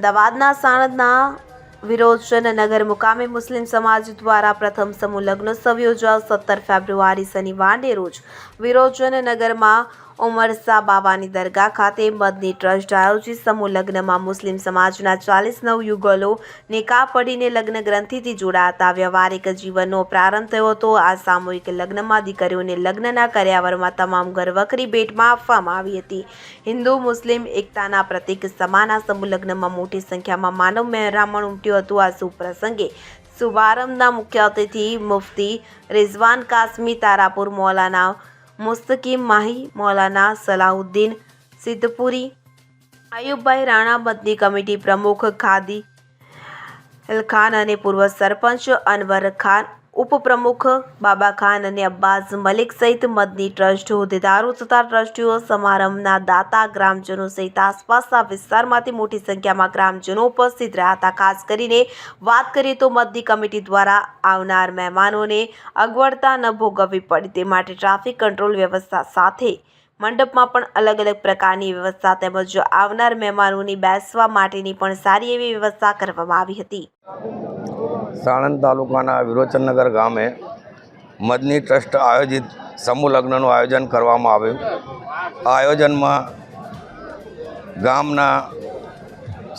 અમદાવાદના સાણંદના વિરોચન નગર મુકામે મુસ્લિમ સમાજ દ્વારા પ્રથમ સમૂહ લગ્નોત્સવ યોજાયો. સત્તર ફેબ્રુઆરી શનિવારને રોજ વિરોચન નગરમાં ઉમરસા બાબાની દરગાહ ખાતે મદની ટ્રસ્ટ આયોજિત સમૂહ લગ્નમાં મુસ્લિમ સમાજના ચાલીસ નવ યુગલો નિકાહ પડીને લગ્ન ગ્રંથિથી જોડાતા. વ્યવહારિક જીવનનો પ્રારંભ થયો હતો. આ સામૂહિક લગ્નમાં દીકરીઓને લગ્નના કર્યાવરમાં તમામ ઘરવખરી ભેટમાં આપવામાં આવી હતી. હિન્દુ, મુસ્લિમ એકતાના પ્રતિક સમાન સમૂહ લગ્નમાં મોટી સંખ્યામાં માનવ મહેરામણ ઉમટ્યું હતું આ શુભ પ્રસંગે. શુભારંભના મુખ્ય અતિથિ મુફતી રિઝવાન કાસમી તારાપુર મૌલાના મુસ્તકીમ માહી, મૌલાના સલાહુદ્દીન સિદ્ધપુરી, આયુબભાઈ રાણા બદની કમિટી પ્રમુખ ખાદી ખાન અને પૂર્વ સરપંચ અનવર ખાન ઉપપ્રમુખ બાબા ખાન અને અબ્બાસ મલિક સહિત મદની ટ્રસ્ટ હોદ્દેદારો તથા ટ્રસ્ટીઓ સમારંભના દાતા ગ્રામજનો સહિત આસપાસના વિસ્તારમાંથી મોટી સંખ્યામાં ગ્રામજનો ઉપસ્થિત રહ્યા હતા. ખાસ કરીને વાત કરીએ તો મદની કમિટી દ્વારા આવનાર મહેમાનોને અગવડતા ન ભોગવવી પડે તે માટે ટ્રાફિક કંટ્રોલ વ્યવસ્થા સાથે મંડપમાં પણ અલગ અલગ પ્રકારની વ્યવસ્થા તેમજ આવનાર મહેમાનોની બેસવા માટેની પણ સારી એવી વ્યવસ્થા કરવામાં આવી હતી. સાણંદ તાલુકાના વિરોચનનગર ગામે મદની ટ્રસ્ટ આયોજિત સમૂહ લગ્નનું આયોજન કરવામાં આવ્યું. આ આયોજનમાં ગામના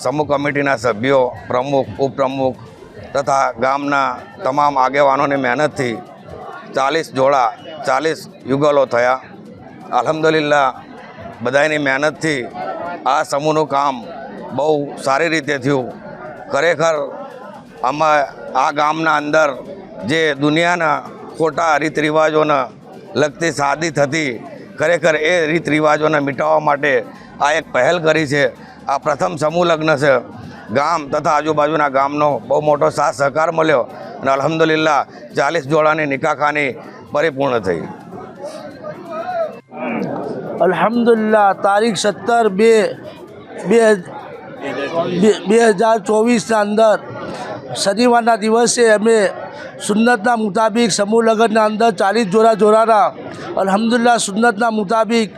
સમૂહ કમિટીના સભ્યો, પ્રમુખ, ઉપપ્રમુખ તથા ગામના તમામ આગેવાનોની મહેનતથી ચાલીસ જોડા, ચાલીસ યુગલો થયા. અલ્હમ્દુલિલ્લાહ બધાની મહેનતથી આ સમૂહનું કામ બહુ સારી રીતે થયું. ખરેખર આમાં આ ગામના અંદર જે દુનિયાના ખોટા રીત રિવાજોને લગતી સાદી થતી ખરેખર એ રીત રિવાજોને મિટાવવા માટે આ એક પહેલ કરી છે. આ પ્રથમ સમૂહ લગ્ન છે. ગામ તથા આજુબાજુના ગામનો બહુ મોટો સાથ સહકાર મળ્યો અને અલહમદુલિલ્લા ચાલીસ જોડાની નિકાખાની પરિપૂર્ણ થઈ. અલહમદુલિલ્લા તારીખ સત્તર બે બે હજાર ચોવીસના અંદર શનિવારના દિવસે અમે સુન્નતના મુતાબિક સમૂહ લગ્નના અંદર ચાલીસ જોરા જોરાના અલહમદુલ્લા સુન્નતના મુતાબિક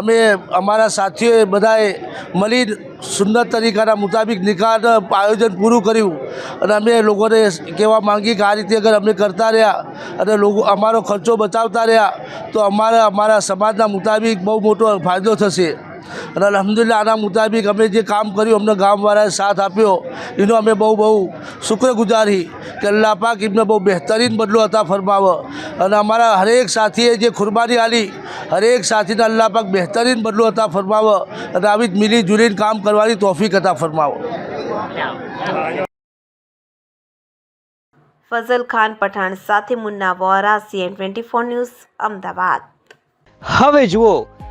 અમે અમારા સાથીઓએ બધાએ મળી સુન્નત તરીકાના મુતાબિક નિકાહનું આયોજન પૂરું કર્યું. અને અમે લોકોને કહેવા માંગી કે આ રીતે અગર અમે કરતા રહ્યા અને લોકો અમારો ખર્ચો બચાવતા રહ્યા, તો અમારા અમારા સમાજના મુતાબિક બહુ મોટો ફાયદો થશે. અને અલહમદુલિલ્લા આના મુતાબિક અમે જે કામ કર્યું અમને ગામવાળાએ સાથ આપ્યો. એનો અમે બહુ બહુ શુક્રગુજારી કે અલ્લાહ પાક એમને બહુ બહેતરીન બદલો હતા ફરમાવો. અને અમારા હરેક સાથીએ જે ખુરબાની આલી હરેક સાથીને અલ્લાહ પાક બહેતરીન બદલો હતા ફરમાવો અને આવી જ મિલી જુલીને કામ કરવાની તોફીક હતા ફરમાવો. ફઝલ ખાન પઠાણ સાથે Munna Vora CN twenty four news Ahmedabad. હવે જુઓ